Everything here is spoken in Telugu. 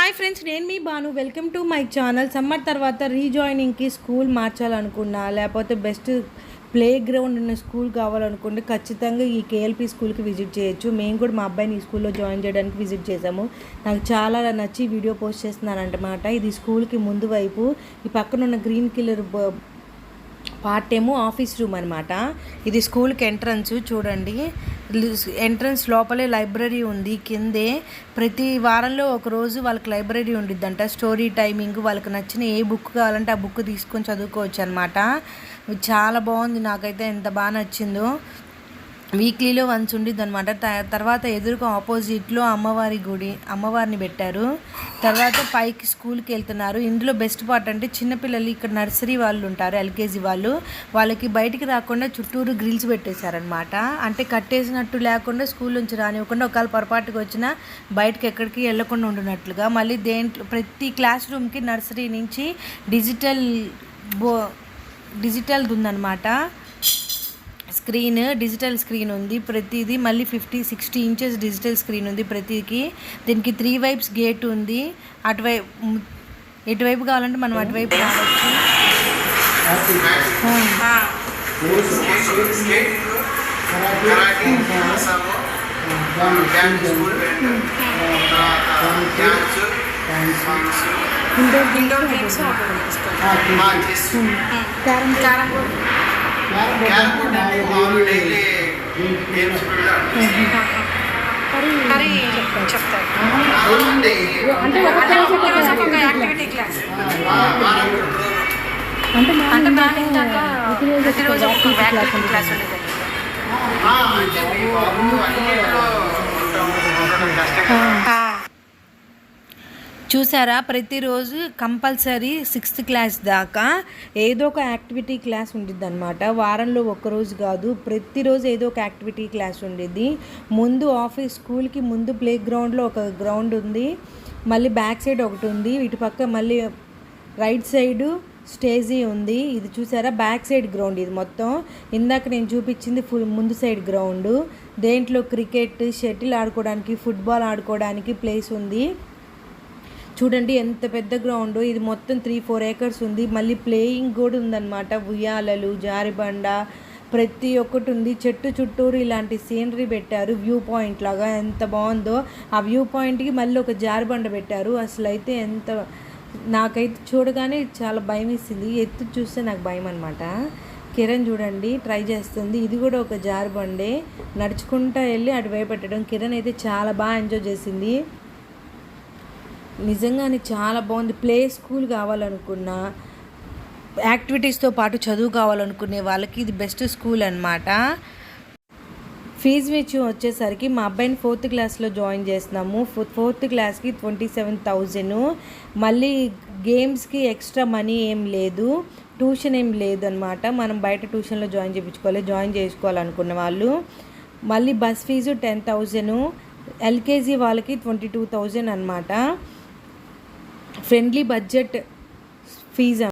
హాయ్ ఫ్రెండ్స్ నేను మీ Banu welcome to my channel. Summer తర్వాత రీజాయినింగ్కి స్కూల్ మార్చాలనుకున్నా లేకపోతే బెస్ట్ ప్లే గ్రౌండ్ ఉన్న స్కూల్ కావాలనుకుంటే ఖచ్చితంగా ఈ కేఎల్పి స్కూల్కి విజిట్ చేయొచ్చు. మేము కూడా మా అబ్బాయిని ఈ స్కూల్లో జాయిన్ చేయడానికి విజిట్ చేసాము నాకు చాలా నచ్చి వీడియో పోస్ట్ చేస్తున్నాను అనమాట ఇది స్కూల్కి ముందు వైపు ఈ పక్కన ఉన్న గ్రీన్ కిల్లర్ పార్ట్ ఏమో ఆఫీస్ రూమ్ అనమాట ఇది స్కూల్కి ఎంట్రన్స్ చూడండి. ఎంట్రన్స్ లోపలే లైబ్రరీ ఉంది కిందే. ప్రతి వారంలో ఒక రోజు వాళ్ళకి లైబ్రరీ ఉండిద్దంట. స్టోరీ టైమింగ్ వాళ్ళకి నచ్చిన ఏ బుక్ కావాలంటే ఆ బుక్ తీసుకొని చదువుకోవచ్చు అనమాట చాలా బాగుంది నాకైతే ఎంత బాగా నచ్చిందో. వీక్లీలో వన్స్ ఉండిద్ది అనమాట తర్వాత ఎదురుగా ఆపోజిట్లో అమ్మవారి గుడి అమ్మవారిని పెట్టారు. తర్వాత పైకి స్కూల్కి వెళ్తున్నారు ఇందులో బెస్ట్ పార్ట్ అంటే చిన్నపిల్లలు ఇక్కడ నర్సరీ వాళ్ళు ఉంటారు ఎల్కేజీ వాళ్ళు. వాళ్ళకి బయటికి రాకుండా చుట్టూరు గ్రిల్స్ పెట్టేశారనమాట అంటే కట్టేసినట్టు లేకుండా స్కూల్ నుంచి రానివ్వకుండా ఒకవేళ పొరపాటుకు వచ్చినా బయటకు ఎక్కడికి వెళ్ళకుండా ఉండినట్లుగా. మళ్ళీ దేంట్లో ప్రతి క్లాస్ రూమ్కి నర్సరీ నుంచి డిజిటల్ బో డిజిటల్ది ఉందన్నమాట. స్క్రీన్ డిజిటల్ స్క్రీన్ ఉంది ప్రతిదీ. మళ్ళీ fifty sixty inches digital screen ఉంది ప్రతికి దీనికి త్రీ వైప్స్ గేట్ ఉంది. అటువైపు ఎటువైపు కావాలంటే మనం అటువైపు రావచ్చు. Indoor games carrom board carrom board అంటే మామూలు డైలీ గేమ్స్ మరి చెప్తారు అంటే అంటే రోజు క్లాస్ మార్నింగ్ దాకా ప్రతిరోజు ఒక్కొక్క యాక్టివిటీ క్లాస్ ఉండేది అన్నింటిలో ఉండడం కష్టం చూసారా? ప్రతిరోజు కంపల్సరీ సిక్స్త్ క్లాస్ దాకా ఏదో ఒక యాక్టివిటీ క్లాస్ ఉండిద్ది అనమాట వారంలో ఒక్కరోజు కాదు ప్రతిరోజు ఏదో ఒక యాక్టివిటీ క్లాస్ ఉండిద్ది. ముందు ఆఫీస్ స్కూల్కి ముందు ప్లే గ్రౌండ్లో ఒక గ్రౌండ్ ఉంది మళ్ళీ బ్యాక్ సైడ్ ఒకటి ఉంది ఇటు పక్క మళ్ళీ రైట్ సైడు స్టేజీ ఉంది. ఇది చూసారా? బ్యాక్ సైడ్ గ్రౌండ్ ఇది మొత్తం. ఇందాక నేను చూపించింది ఫుల్ ముందు సైడ్ గ్రౌండ్. దేంట్లో క్రికెట్ షటిల్ ఆడుకోవడానికి ఫుట్బాల్ ఆడుకోవడానికి ప్లేస్ ఉంది. చూడండి ఎంత పెద్ద గ్రౌండ్ ఇది మొత్తం త్రీ ఫోర్ ఏకర్స్ ఉంది. మళ్ళీ ప్లేయింగ్ కూడా ఉందన్నమాట. ఉయ్యాలలు జారిబండ ప్రతి ఒక్కటి ఉంది. చెట్టు చుట్టూరు ఇలాంటి సీనరీ పెట్టారు. వ్యూ పాయింట్ లాగా ఎంత బాగుందో. ఆ వ్యూ పాయింట్కి మళ్ళీ ఒక జారిబండ పెట్టారు. అసలు అయితే ఎంత నాకైతే చూడగానే చాలా భయం వేసింది. ఎత్తు చూస్తే నాకు భయం అనమాట కిరణ్ చూడండి ట్రై చేస్తుంది. ఇది కూడా ఒక జారిబండే. నడుచుకుంటా వెళ్ళి అటు భయపెట్టడం కిరణ్ అయితే చాలా బాగా ఎంజాయ్ చేసింది. నిజంగానే చాలా బాగుంది. ప్లే స్కూల్ కావాలనుకున్నా యాక్టివిటీస్తో పాటు చదువు కావాలనుకునే వాళ్ళకి ఇది బెస్ట్ స్కూల్ అనమాట ఫీజు విషయం వచ్చేసరికి మా అబ్బాయిని ఫోర్త్ క్లాస్లో జాయిన్ చేస్తున్నాము. ఫోర్త్ క్లాస్కి ట్వంటీ సెవెన్ థౌజండ్ మళ్ళీ గేమ్స్కి ఎక్స్ట్రా మనీ ఏం లేదు. ట్యూషన్ ఏం లేదనమాట మనం బయట ట్యూషన్లో జాయిన్ చేయించుకోవాలి జాయిన్ చేసుకోవాలనుకున్న వాళ్ళు. మళ్ళీ bus fees ten thousand LKG వాళ్ళకి ట్వంటీ టూ థౌజండ్ అనమాట ఫ్రెండ్లీ బడ్జెట్ ఫీజు